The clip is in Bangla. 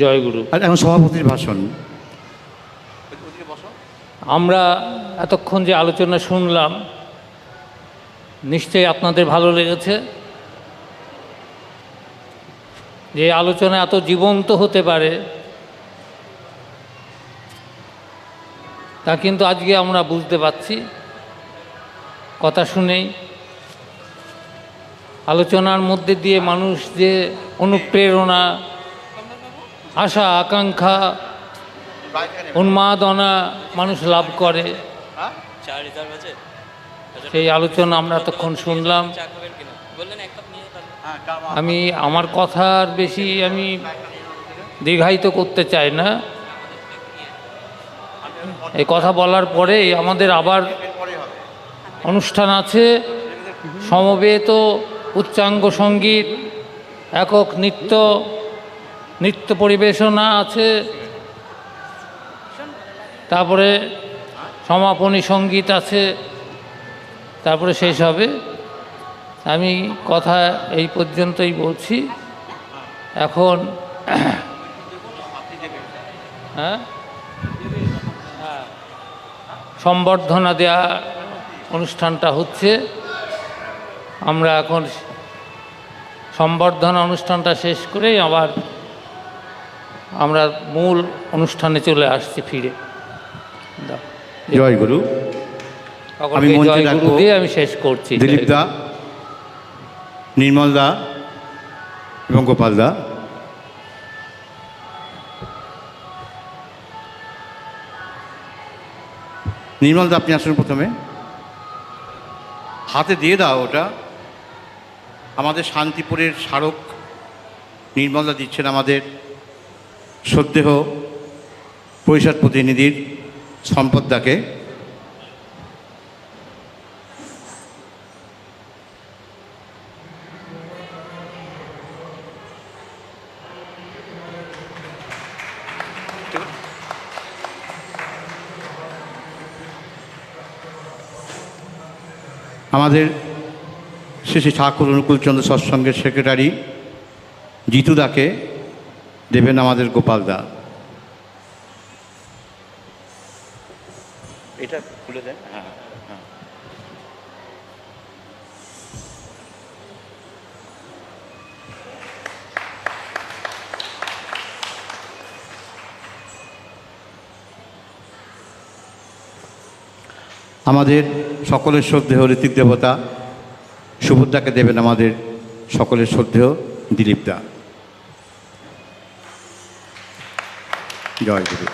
জয়গুরু। আর এখন সভাপতির ভাষণ। আমরা এতক্ষণ যে আলোচনা শুনলাম নিশ্চয়ই আপনাদের ভালো লেগেছে। যে আলোচনা এত জীবন্ত হতে পারে তা কিন্তু আজকে আমরা বুঝতে পারছি। কথা শুনেই আলোচনার মধ্যে দিয়ে মানুষ যে অনুপ্রেরণা আশা, আকাঙ্ক্ষা, উন্মাদনা মানুষ লাভ করে। সেই আলোচনা আমরা এতক্ষণ শুনলাম। আমি আমার কথার বেশি আমি দীর্ঘায়িত করতে চাই না। এই কথা বলার পরেই আমাদের আবার অনুষ্ঠান আছে, সমবেত উচ্চাঙ্গ সংগীত, একক নৃত্য নৃত্য পরিবেশনা আছে। তারপরে সমাপনী সংগীত আছে। তারপরে শেষ হবে। আমি কথা এই পর্যন্তই বলছি। এখন হ্যাঁ। সম্বর্ধনা দেয়া অনুষ্ঠানটা হচ্ছে। আমরা এখন সম্বর্ধনা অনুষ্ঠানটা শেষ করেই আবার আমরা মূল অনুষ্ঠানে চলে আসছি ফিরে। জয় গুরু। আমি মঞ্চে জয় গুরু দিয়ে আমি শেষ করছি। দিলীপ দা নির্মল দা এবং গোপাল দা। নির্মল দা আপনি আসুন প্রথমে। হাতে দিয়ে দাও ওটা। আমাদের শান্তিপুরের স্মারক নির্মলদা দিচ্ছেন আমাদের। শ্রদ্ধেহ পরিষদ প্রতিনিধির সম্পদদাকে আমাদের শ্রী ঠাকুর অনুকূলচন্দ্র সৎসঙ্গের সেক্রেটারি জিতুদাকে দেবেন আমাদের গোপাল দা। এটা খুলে দেন। হ্যাঁ হ্যাঁ আমাদের সকলের শ্রদ্ধেয় ঋতিক দেবতা সুভদ্রাকে দেবেন আমাদের সকলের শ্রদ্ধেয় দিলীপ দা। জয় গুরু